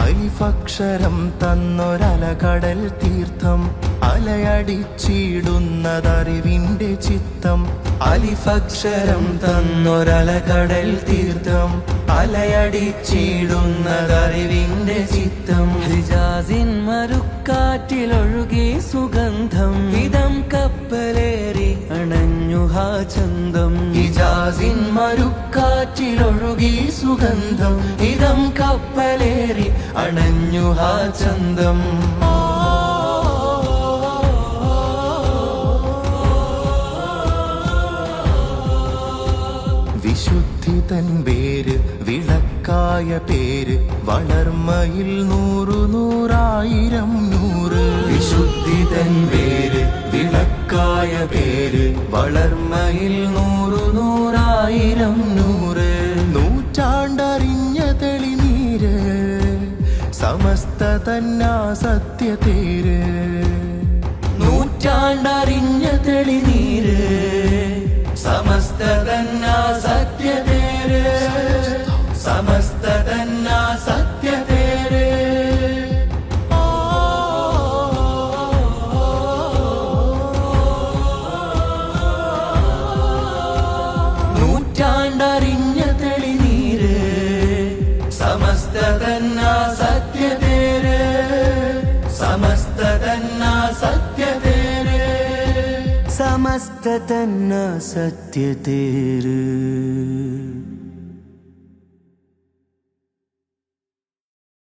അലിഫക്ഷരം തന്നൊരലകടൽ തീർത്ഥം അലയടിച്ചിടുന്നതറിവിന്റെ ചിത്തം. അലിഫക്ഷരം തന്നൊരലകടൽ തീർത്ഥം അലയടിച്ചിടുന്നതറിവിന്റെ ചിത്തം. ഹിജാസിൻ മരുക്കാറ്റിലൊഴുകി സുഗന്ധം. ഇതം കപ്പലേറി അണഞ്ഞു ഹാചന്തം ചന്തം. ഇജാസിൻ മരുക്കാറ്റിലൊഴുകി സുഗന്ധം. ഇതം കപ്പലേറി അണഞ്ഞു ഹാ വിശുദ്ധി തൻ പേര് വിളക്കായ പേര് വളർമയിൽ നൂറു നൂറായിരം നൂറ്. വിശുദ്ധി തൻ പേര് വിളക്കായ പേര് വളർമയിൽ നൂറു നൂറായിരം നൂറ്. നൂറ്റാണ്ടറിഞ്ഞ തെളിനീര് സമസ്ത തന്നാ സത്യതേര് നൂറ്റാണ്ടറിഞ്ഞ തെളിനീര് സമസ്ത തന്നാ സത്യതേര് സമസ്ത സമസ്ത തന്ന സത്യതേര്.